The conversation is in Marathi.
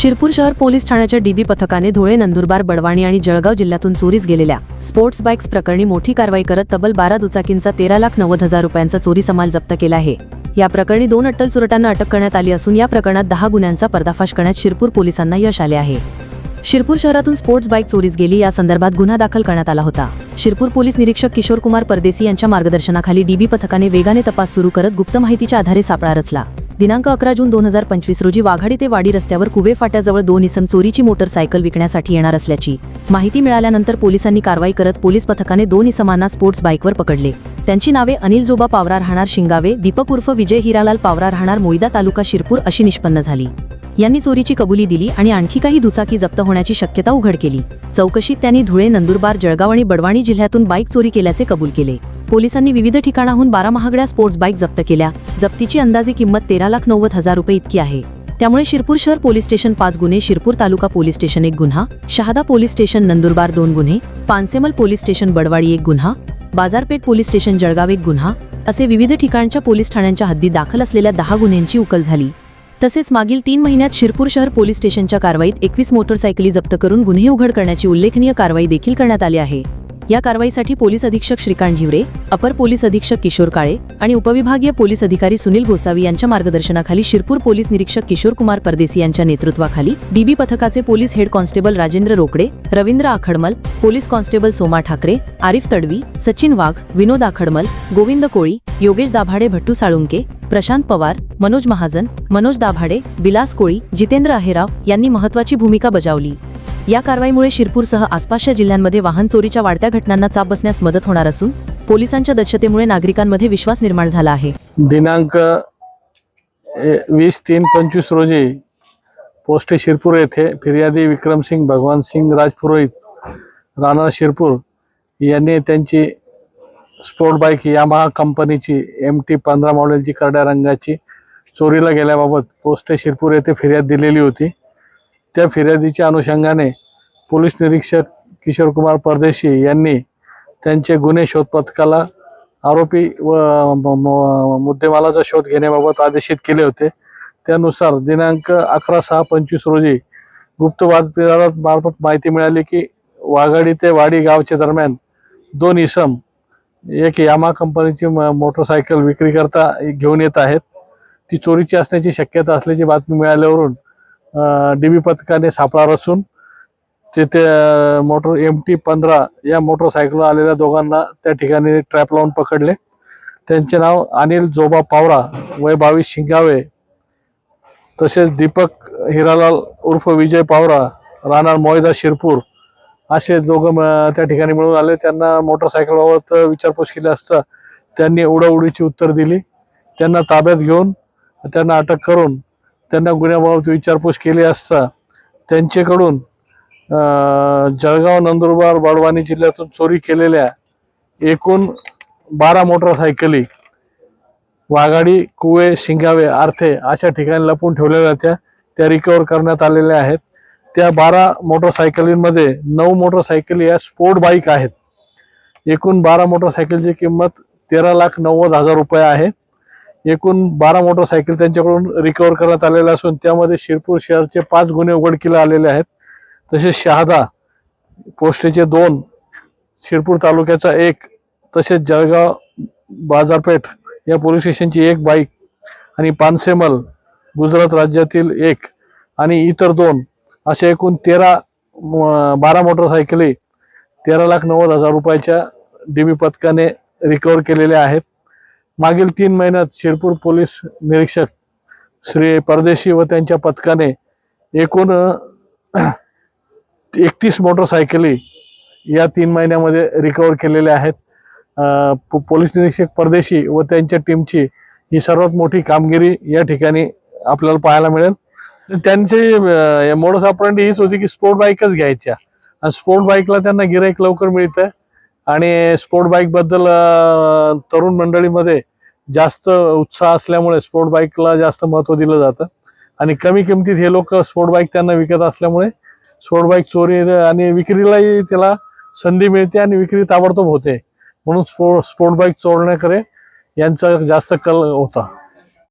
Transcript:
शिरपूर शहर पोलीस ठाण्याच्या डीबी पथकाने धुळे नंदुरबार बडवाणी आणि जळगाव जिल्ह्यातून चोरीस गेलेल्या स्पोर्ट्स बाईक्स प्रकरणी मोठी कारवाई करत तब्बल बारा दुचाकींचा तेरा लाख नव्वद हजार रुपयांचा चोरी समाल जप्त केला आहे. या प्रकरणी दोन अट्टल चोरट्यांना अटक करण्यात आली असून या प्रकरणात दहा गुन्ह्यांचा पर्दाफाश करण्यात शिरपूर पोलिसांना यश आले आहे. शिरपूर शहरातून स्पोर्ट्स बाईक चोरीस गेली या संदर्भात गुन्हा दाखल करण्यात आला होता. शिरपूर पोलीस निरीक्षक किशोर कुमार परदेसी यांच्या मार्गदर्शनाखाली डीबी पथकाने वेगाने तपास सुरू करत गुप्त माहितीच्या आधारे सापळा रचला. दिनांक अकरा जून दोन हजार पंचवीस रोजी वाघाडी ते वाडी रस्त्यावर कुवे फाट्याजवळ दोन इसम चोरीची मोटरसायकल विकण्यासाठी येणार असल्याची माहिती मिळाल्यानंतर पोलिसांनी कारवाई करत पोलीस पथकाने दोन इसमांना स्पोर्ट्स बाईकवर पकडले. त्यांची नावे अनिल जोबा पावरा राहणार शिंगावे दीपक उर्फ विजय हिरालाल पावरा राहणार मोईदा तालुका शिरपूर अशी निष्पन्न झाली. यांनी चोरीची कबुली दिली आणि आणखी काही दुचाकी जप्त होण्याची शक्यता उघड केली. चौकशीत त्यांनी धुळे नंदुरबार जळगाव आणि बडवाणी जिल्ह्यातून बाईक चोरी केल्याचे कबूल केले. पोलिसांनी विविध ठिकाणाहून बारा महागड्या स्पोर्ट्स बाईक जप्त केल्या. जप्तीची अंदाजे किंमत तेरा लाख नव्वद हजार रुपये इतकी आहे. त्यामुळे शिरपूर शहर पोलीस स्टेशन पाच गुन्हे शिरपूर तालुका पोलीस स्टेशन एक गुन्हा शहादा पोलीस स्टेशन नंदुरबार दोन गुन्हे पानसेमल पोलीस स्टेशन बडवाडी एक गुन्हा बाजारपेठ पोलीस स्टेशन जळगाव एक गुन्हा असे विविध ठिकाणच्या पोलीस ठाण्यांच्या हद्दीत दाखल असलेल्या दहा गुन्ह्यांची उकल झाली. तसेच मागील तीन महिन्यात शिरपूर शहर पोलीस स्टेशनच्या कारवाईत एकवीस मोटरसायकली जप्त करून गुन्हे उघड करण्याची उल्लेखनीय कारवाई देखील करण्यात आली आहे. या कारवाईसाठी पोलीस अधीक्षक श्रीकांत जिवरे अपर पोलीस अधीक्षक किशोर काळे आणि उपविभागीय पोलीस अधिकारी सुनील गोसावी यांच्या मार्गदर्शनाखाली शिरपूर पोलीस निरीक्षक किशोर कुमार परदेसी यांच्या नेतृत्वाखाली डीबी पथकाचे police head constable Rajendra Rokade Ravindra Akhadmal police constable Soma Thakre Arif Tadvi Sachin Wagh Vinod Akhadmal Govind Koli Yogesh Dabhade Bhattu Salunke Prashant Pawar Manoj Mahajan Manoj Dabhade Bilas Koli Jitendra Aherao यांनी महत्वाची भूमिका बजावली. या कारवाईमुळे शिरपूरसह आसपासच्या जिल्ह्यांमध्ये वाहन चोरीच्या वाढत्या घटनांना चाप बसण्यास मदत होणार असून पोलिसांच्या दक्षतेमुळे नागरिकांमध्ये विश्वास निर्माण झाला आहे. दिनांक वीस तीन पंचवीस रोजी पोस्ट शिरपूर येथे फिर्यादी विक्रमसिंग भगवानसिंग राजपुरोहित राणा शिरपूर यांनी त्यांची स्पोर्ट बाईक यामाहा कंपनीची एम टी पंधरा मॉडेलची करड्या रंगाची चोरीला गेल्याबाबत पोस्ट शिरपूर येथे फिर्याद दिलेली होती. त्या फिर्यादीच्या अनुषंगाने पोलीस निरीक्षक किशोर कुमार परदेशी यांनी त्यांचे गुन्हे शोध पथकाला आरोपी व म- मुद्देमालाचा शोध घेण्याबाबत आदेशित केले होते. त्यानुसार दिनांक अकरा सहा पंचवीस रोजी गुप्त बातमीदारात मार्फत माहिती मिळाली की वाघाडी ते वाडी गावच्या दरम्यान दोन इसम एक यामा कंपनीची म- मोटरसायकल विक्रीकरता घेऊन येत आहेत. ती चोरीची असण्याची शक्यता असल्याची बातमी मिळाल्यावरून डीबी पथकाने सापळा रचून तिथे मोटर एम टी पंधरा या मोटरसायकलवर आलेल्या दोघांना त्या ठिकाणी ट्रॅप लावून पकडले. त्यांचे नाव अनिल जोबा पावरा वय बावीस शिंगावे. तसेच दीपक हिरालाल उर्फ विजय पावरा राहणार मोहिदा शिरपूर असे दोघं त्या ठिकाणी मिळून आले. त्यांना मोटरसायकलबाबत विचारपूस केली असता त्यांनी उडाउडीची उत्तर दिली. त्यांना ताब्यात घेऊन त्यांना अटक करून त्यांना गुन्ह्याबाबत विचारपूस केली असता त्यांच्याकडून जळगाव नंदुरबार बडवानी जिल्ह्यातून चोरी केलेल्या एकूण बारा मोटरसायकली वाघाडी कुवे शिंगावे आर्थे अशा ठिकाणी लपून ठेवलेल्या होत्या. त्या रिकवर करण्यात आलेल्या आहेत. त्या बारा मोटरसायकलींमध्ये नऊ मोटरसायकली या स्पोर्ट बाईक आहेत. एकूण बारा मोटरसायकलची किंमत तेरा लाख नव्वद हजार रुपये आहे. एकूण बारा मोटरसायकल त्यांच्याकडून रिकवर करण्यात आलेल्या असून त्यामध्ये शिरपूर शहरचे पाच गुन्हे उघडकीला आलेले आहेत. तसेच शहादा पोस्टेचे दोन शिरपूर तालुक्याचा एक तसेच जळगाव बाजारपेठ या पोलीस स्टेशनची एक बाईक आणि पानसेमल गुजरात राज्यातील एक आणि इतर दोन असे एकूण तेरा म- बारा मोटरसायकली तेरा लाख नव्वद हजार रुपयाच्या डी बी पथकाने रिकवर केलेल्या आहेत. मागील तीन महिन्यात शिरपूर पोलीस निरीक्षक श्री परदेशी व त्यांच्या पथकाने एकूण एकतीस मोटरसायकली या तीन महिन्यामध्ये रिकवर केलेल्या आहेत. पो- पोलीस निरीक्षक परदेशी व त्यांच्या टीमची ही सर्वात मोठी कामगिरी या ठिकाणी आपल्याला पाहायला मिळेल. त्यांची मोडस ऑपरेंडी हीच होती की स्पोर्ट बाईकच घ्यायच्या. आणि स्पोर्ट बाईकला त्यांना गिराईक लवकर मिळतं आणि स्पोर्ट बाईकबद्दल तरुण मंडळीमध्ये जास्त उत्साह असल्यामुळे स्पोर्ट बाईकला जास्त महत्त्व दिलं जातं. आणि कमी किमतीत हे लोक स्पोर्ट बाईक त्यांना विकत असल्यामुळे स्पोर्ट बाईक चोरी आणि विक्रीलाही त्याला संधी मिळते आणि विक्री ताबडतोब होते. म्हणून स्पोर्ट स्पोर्ट बाईक चोरण्याकडे यांचा जास्त कल होता.